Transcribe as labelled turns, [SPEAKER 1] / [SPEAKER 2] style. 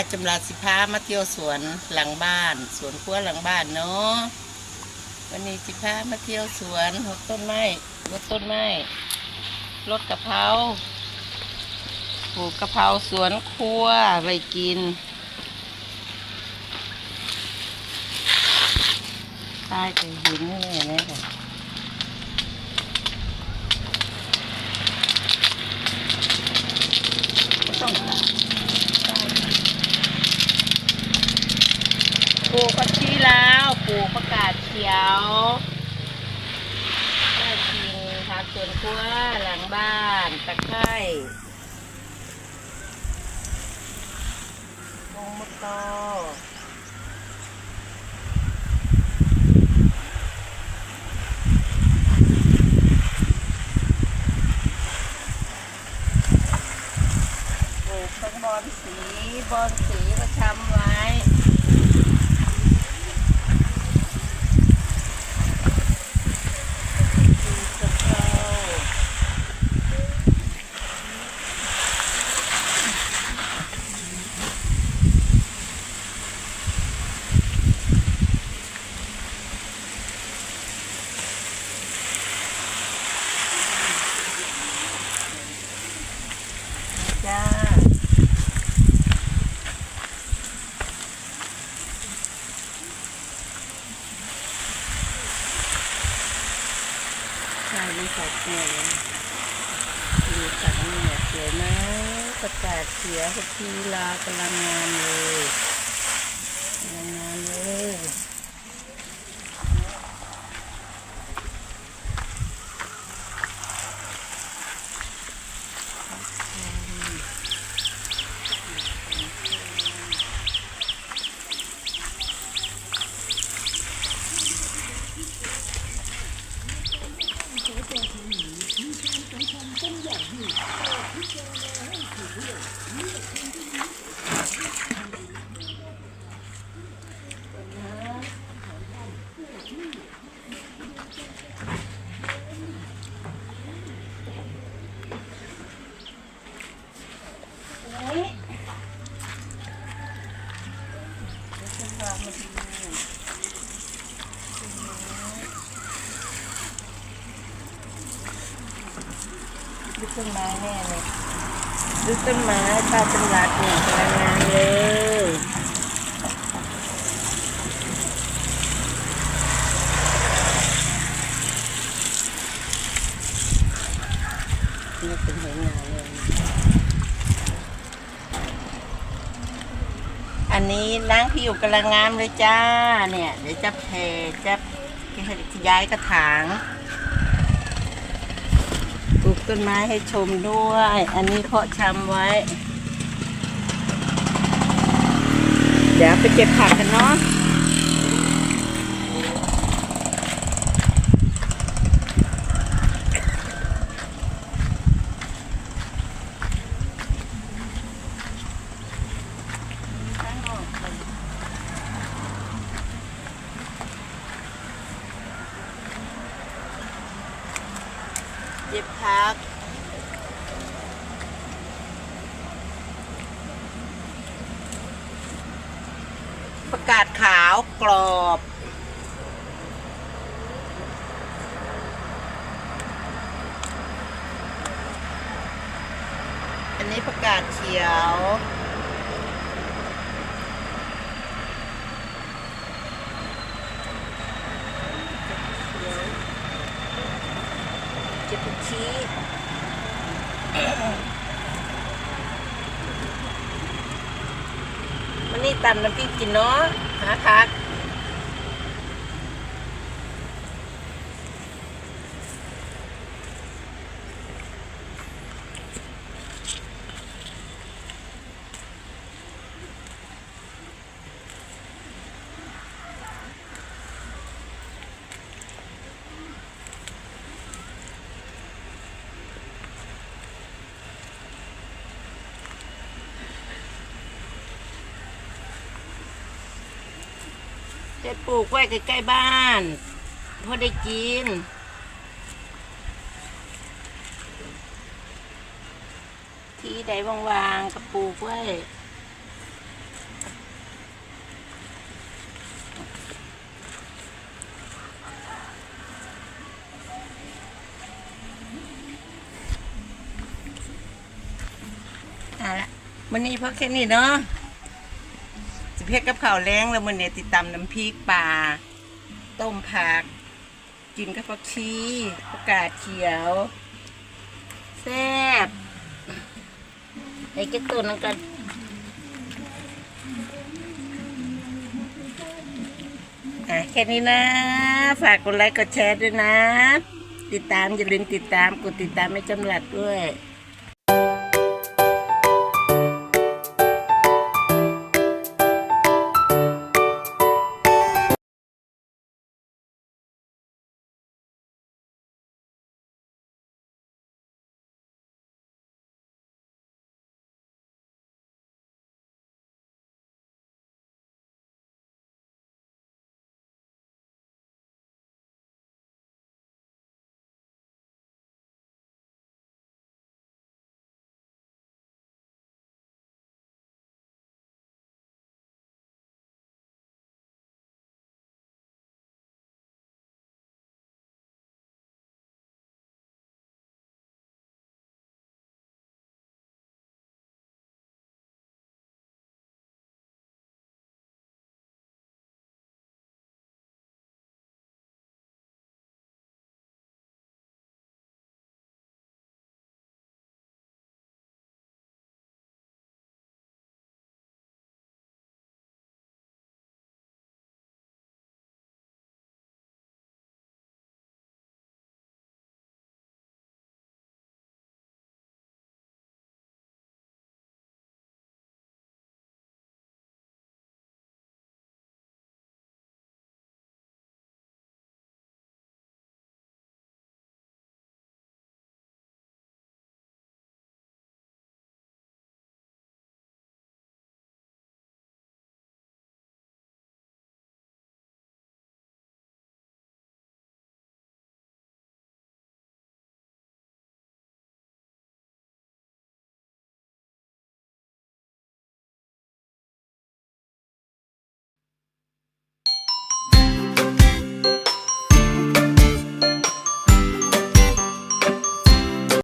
[SPEAKER 1] ป้าจำลาสิพามาเที่ยวสวนหลังบ้าน สวนครัวหลังบ้านเนาะวันนี้สิพามาเที่ยวสวนรดต้นไม้รดต้นไม้รดกะเพราปลูกกะเพราสวนครัวไว้กินใต้ไปหินนี่แน่ค่ะไม่ต้องตัด ป ลูกผักชีลาวปลูกผักกาดเขียวได้กินผักสวนครัวหลังบ้านตะไคร้มงมะกอปลูกต้นบอนสีบอนสีก็ชำไว้ ดูกะเพราจ้า ใช่ไม่สัดแน่ดูสัดเนี่ยสวยนะประกาศเสียสกทีลากำลังงานเลย ค่ะมาดูดูต้นไม้แน่เลยดูต้นไม้ตาจังหลัดเนี่ยกำลังงานเลยนี่เป็นหัวงานเลย อันนี้ล้างผิวกำลังงามเลยจ้า เนี่ย เดี๋ยวจะแผ่จะย้ายกระถางปลูกต้นไม้ให้ชมด้วย อันนี้เพาะชำไว้ เดี๋ยวไปเก็บผักกันเนาะ พัก ประกาศขาวกรอบอันนี้ประกาศเขียว เจ็บชี้ มันนี่ ตำน้ำพริกกินเนาะหาคัก ได้ปลูกไว้ใกล้ๆบ้านพอได้กิน ที่ใดว่างๆก็ปลูกไว้เอาละวันนี้พักแค่นี้เนาะ สิเพชรกับข้าวแรงแล้วมันเนี่ยติดตามน้ำพริกปลาต้มผัก กินกับผักชีผักกาดเขียวแซ่บไอ้เก็ตตัวนั้นกันอะแค่นี้นะ ฝากกดไลค์กดแชร์ด้วยนะ ติดตามอย่าลืมติดตามกดติดตามไม่จำหลัดด้วย